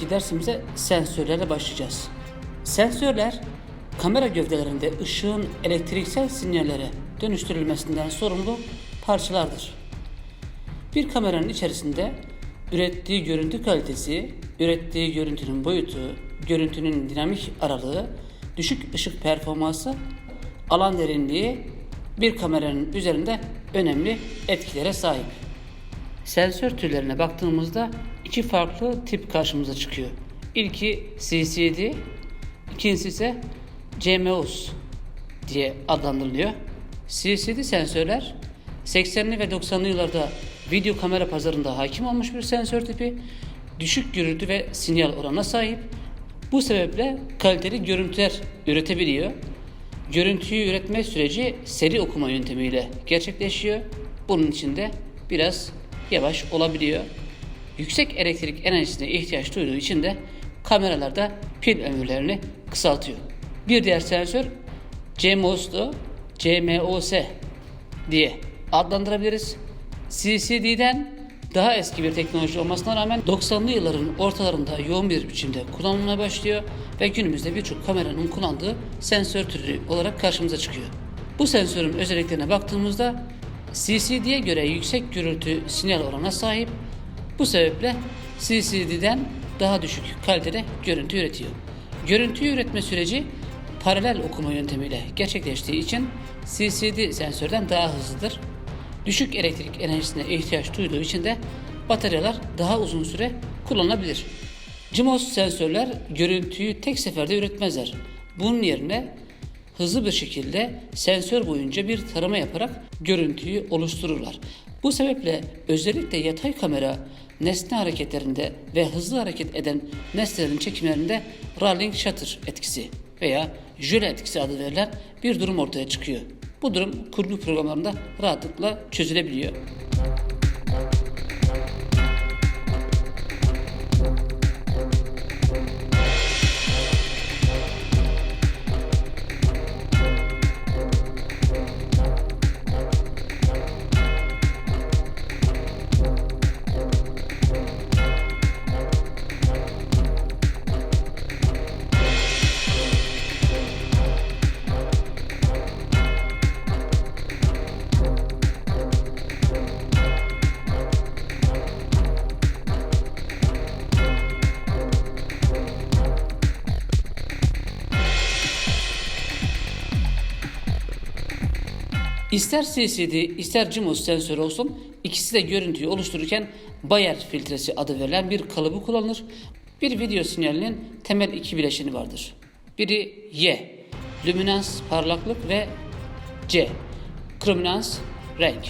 bölümdeki dersimize sensörlerle başlayacağız. Sensörler kamera gövdelerinde ışığın elektriksel sinyallere dönüştürülmesinden sorumlu parçalardır. Bir kameranın içerisinde ürettiği görüntü kalitesi, ürettiği görüntünün boyutu, görüntünün dinamik aralığı, düşük ışık performansı, alan derinliği bir kameranın üzerinde önemli etkilere sahip. Sensör türlerine baktığımızda iki farklı tip karşımıza çıkıyor. İlki CCD, ikincisi ise CMOS diye adlandırılıyor. CCD sensörler 80'li ve 90'lı yıllarda video kamera pazarında hakim olmuş bir sensör tipi. Düşük gürültü ve sinyal oranına sahip. Bu sebeple kaliteli görüntüler üretebiliyor. Görüntüyü üretme süreci seri okuma yöntemiyle gerçekleşiyor. Bunun için de biraz yavaş olabiliyor. Yüksek elektrik enerjisine ihtiyaç duyduğu için de kameralarda pil ömürlerini kısaltıyor. Bir diğer sensör CMOS'tu. CMOS diye adlandırabiliriz. CCD'den daha eski bir teknoloji olmasına rağmen 90'lı yılların ortalarında yoğun bir biçimde kullanılmaya başlıyor ve günümüzde birçok kameranın kullandığı sensör türü olarak karşımıza çıkıyor. Bu sensörün özelliklerine baktığımızda CCD'ye göre yüksek gürültü sinyal oranına sahip. Bu sebeple CCD'den daha düşük kalitede görüntü üretiyor. Görüntüyü üretme süreci paralel okuma yöntemiyle gerçekleştiği için CCD sensörden daha hızlıdır. Düşük elektrik enerjisine ihtiyaç duyduğu için de bataryalar daha uzun süre kullanılabilir. CMOS sensörler görüntüyü tek seferde üretmezler. Bunun yerine hızlı bir şekilde sensör boyunca bir tarama yaparak görüntüyü oluştururlar. Bu sebeple özellikle yatay kamera nesne hareketlerinde ve hızlı hareket eden nesnelerin çekimlerinde rolling shutter etkisi veya jöle etkisi adı verilen bir durum ortaya çıkıyor. Bu durum kurgu programlarında rahatlıkla çözülebiliyor. İster CCD ister CMOS sensörü olsun ikisi de görüntüyü oluştururken Bayer filtresi adı verilen bir kalıbı kullanılır. Bir video sinyalinin temel iki bileşeni vardır. Biri Y, lüminans parlaklık ve C, krominans renk.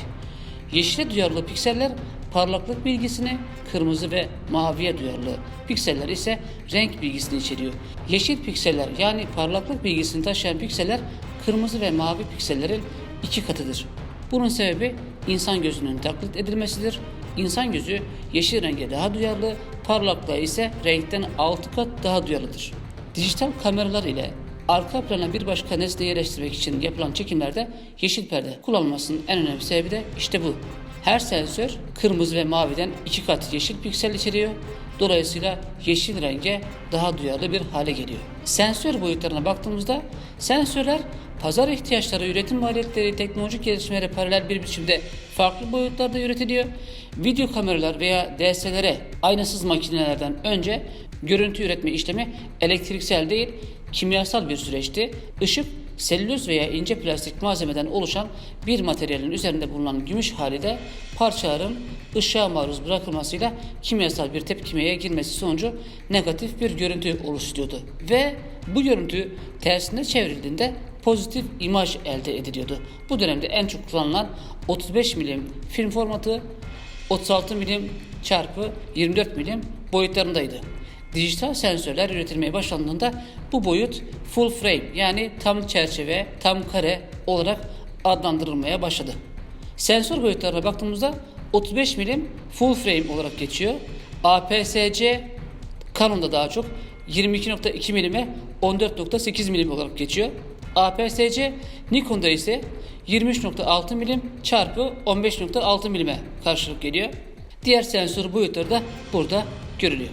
Yeşile duyarlı pikseller parlaklık bilgisini, kırmızı ve maviye duyarlı pikseller ise renk bilgisini içeriyor. Yeşil pikseller yani parlaklık bilgisini taşıyan pikseller kırmızı ve mavi piksellerin iki katıdır. Bunun sebebi insan gözünün taklit edilmesidir. İnsan gözü yeşil renge daha duyarlı, parlaklığa ise renkten 6 kat daha duyarlıdır. Dijital kameralar ile arka plana bir başka nesne yerleştirmek için yapılan çekimlerde yeşil perde kullanılmasının en önemli sebebi de işte bu. Her sensör kırmızı ve maviden iki kat yeşil piksel içeriyor. Dolayısıyla yeşil renge daha duyarlı bir hale geliyor. Sensör boyutlarına baktığımızda sensörler pazar ihtiyaçları, üretim maliyetleri, teknolojik gelişmelere paralel bir biçimde farklı boyutlarda üretiliyor. Video kameralar veya DSLR aynasız makinelerden önce görüntü üretme işlemi elektriksel değil, kimyasal bir süreçti. Işık selüloz veya ince plastik malzemeden oluşan bir materyalin üzerinde bulunan gümüş hali de parçaların ışığa maruz bırakılmasıyla kimyasal bir tepkimeye girmesi sonucu negatif bir görüntü oluşturuyordu. Ve bu görüntü tersine çevrildiğinde pozitif imaj elde ediliyordu. Bu dönemde en çok kullanılan 35 milim film formatı 36 milim çarpı 24 milim boyutlarındaydı. Dijital sensörler üretilmeye başlandığında bu boyut full frame yani tam çerçeve, tam kare olarak adlandırılmaya başladı. Sensör boyutlarına baktığımızda 35 milim full frame olarak geçiyor. APS-C Canon'da daha çok 22.2 milime 14.8 milim olarak geçiyor. APS-C Nikon'da ise 23.6 milim çarpı 15.6 milime karşılık geliyor. Diğer sensör boyutları da burada görülüyor.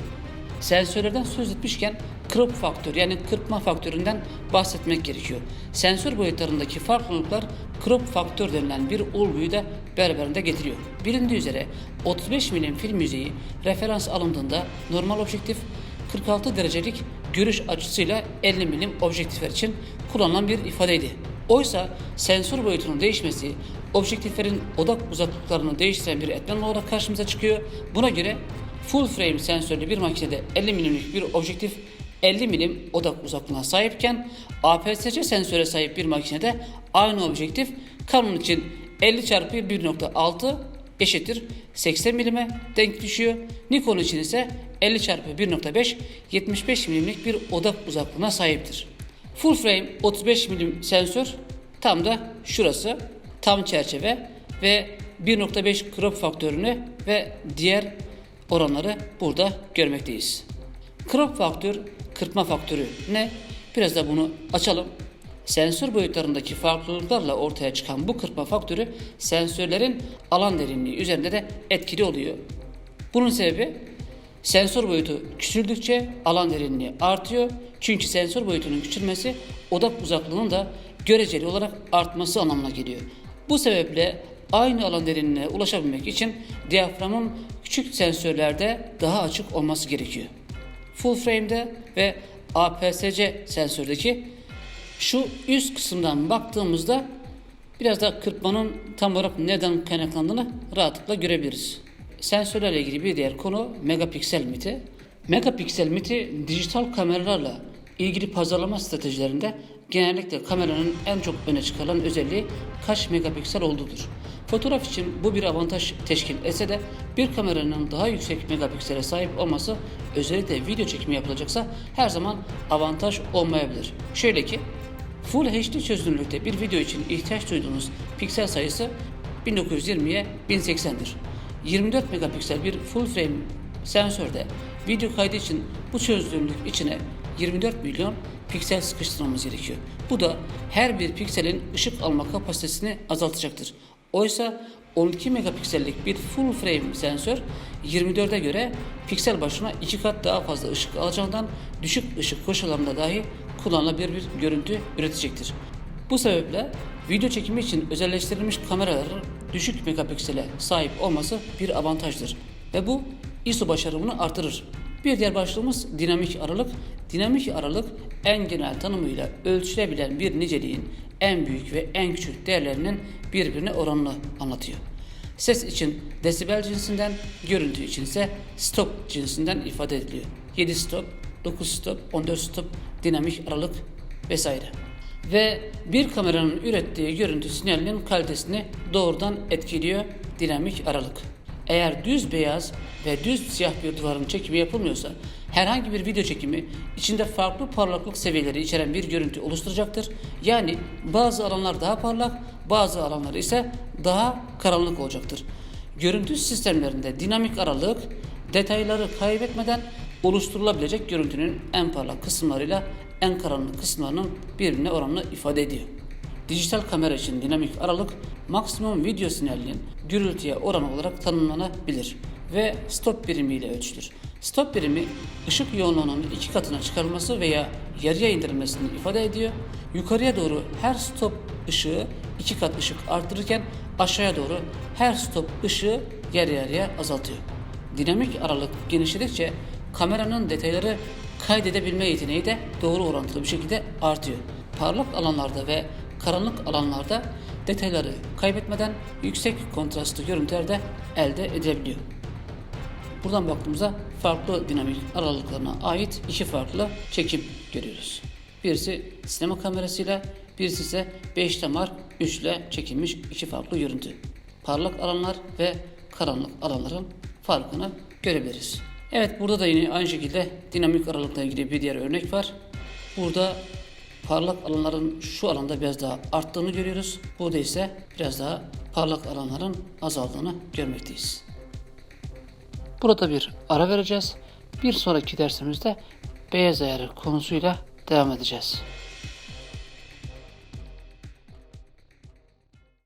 Sensörlerden söz etmişken crop faktör yani kırpma faktöründen bahsetmek gerekiyor. Sensör boyutlarındaki farklılıklar crop faktör denilen bir olguyu da beraberinde getiriyor. Bilindiği üzere 35 milim film yüzeyi referans alındığında normal objektif 46 derecelik görüş açısıyla 50 milim objektifler için kullanılan bir ifadeydi. Oysa sensör boyutunun değişmesi objektiflerin odak uzaklıklarını değiştiren bir etmen olarak karşımıza çıkıyor. Buna göre full frame sensörlü bir makinede 50 milimlik bir objektif 50 milim odak uzaklığına sahipken APS-C sensöre sahip bir makinede aynı objektif Canon için 50 çarpı 1.6 eşittir 80 milime denk düşüyor. Nikon için ise 50 çarpı 1.5 75 milimlik bir odak uzaklığına sahiptir. Full frame 35 milim sensör tam da şurası tam çerçeve ve 1.5 crop faktörünü ve diğer oranları burada görmekteyiz. Crop faktör, kırpma faktörü ne? Biraz da bunu açalım. Sensör boyutlarındaki farklılıklarla ortaya çıkan bu kırpma faktörü sensörlerin alan derinliği üzerinde de etkili oluyor. Bunun sebebi sensör boyutu küçüldükçe alan derinliği artıyor. Çünkü sensör boyutunun küçülmesi odak uzaklığının da göreceli olarak artması anlamına geliyor. Bu sebeple aynı alan derinliğine ulaşabilmek için diyaframın küçük sensörlerde daha açık olması gerekiyor. Full frame'de ve APS-C sensördeki şu üst kısımdan baktığımızda biraz da kırpmanın tam olarak neden kaynaklandığını rahatlıkla görebiliriz. Sensörlerle ilgili bir diğer konu megapiksel miti. Megapiksel miti dijital kameralarla ilgili pazarlama stratejilerinde genellikle kameranın en çok öne çıkarılan özelliği kaç megapiksel olduğudur. Fotoğraf için bu bir avantaj teşkil etse de bir kameranın daha yüksek megapiksele sahip olması özellikle video çekimi yapılacaksa her zaman avantaj olmayabilir. Şöyle ki Full HD çözünürlükte bir video için ihtiyaç duyduğunuz piksel sayısı 1920'ye 1080'dir. 24 megapiksel bir full frame sensörde video kaydı için bu çözünürlük içine 24 milyon piksel sıkıştırmamız gerekiyor. Bu da her bir pikselin ışık alma kapasitesini azaltacaktır. Oysa 12 megapiksellik bir full frame sensör 24'e göre piksel başına iki kat daha fazla ışık alacağından düşük ışık koşullarında dahi kullanılabilir bir görüntü üretecektir. Bu sebeple video çekimi için özelleştirilmiş kameraların düşük megapiksele sahip olması bir avantajdır ve bu ISO başarımını artırır. Bir diğer başlığımız dinamik aralık. Dinamik aralık en genel tanımıyla ölçülebilen bir niceliğin en büyük ve en küçük değerlerinin birbirine oranını anlatıyor. Ses için desibel cinsinden, görüntü için ise stop cinsinden ifade ediliyor. 7 stop, 9 stop, 14 stop, dinamik aralık vesaire. Ve bir kameranın ürettiği görüntü sinyalinin kalitesini doğrudan etkiliyor dinamik aralık. Eğer düz beyaz ve düz siyah bir duvarın çekimi yapılmıyorsa herhangi bir video çekimi içinde farklı parlaklık seviyeleri içeren bir görüntü oluşturacaktır. Yani bazı alanlar daha parlak, bazı alanlar ise daha karanlık olacaktır. Görüntü sistemlerinde dinamik aralık detayları kaybetmeden oluşturulabilecek görüntünün en parlak kısımlarıyla en karanlık kısımlarının birbirine oranını ifade ediyor. Dijital kamera için dinamik aralık maksimum video sinyalinin gürültüye oranı olarak tanımlanabilir ve stop birimiyle ölçülür. Stop birimi ışık yoğunluğunun iki katına çıkarılması veya yarıya indirilmesini ifade ediyor. Yukarıya doğru her stop ışığı iki kat ışık arttırırken aşağıya doğru her stop ışığı yarı yarıya azaltıyor. Dinamik aralık genişledikçe kameranın detayları kaydedebilme yeteneği de doğru orantılı bir şekilde artıyor. Parlak alanlarda ve karanlık alanlarda detayları kaybetmeden yüksek kontrastlı görüntüler de elde edilebiliyor. Buradan baktığımızda farklı dinamik aralıklarına ait iki farklı çekim görüyoruz. Birisi sinema kamerasıyla, birisi ise 5 damar 3 ile çekilmiş iki farklı görüntü. Parlak alanlar ve karanlık alanların farkını görebiliriz. Evet burada da yine aynı şekilde dinamik aralıkla ilgili bir diğer örnek var. Burada parlak alanların şu alanda biraz daha arttığını görüyoruz. Burada ise biraz daha parlak alanların azaldığını görmekteyiz. Burada bir ara vereceğiz. Bir sonraki dersimizde beyaz ayarı konusuyla devam edeceğiz.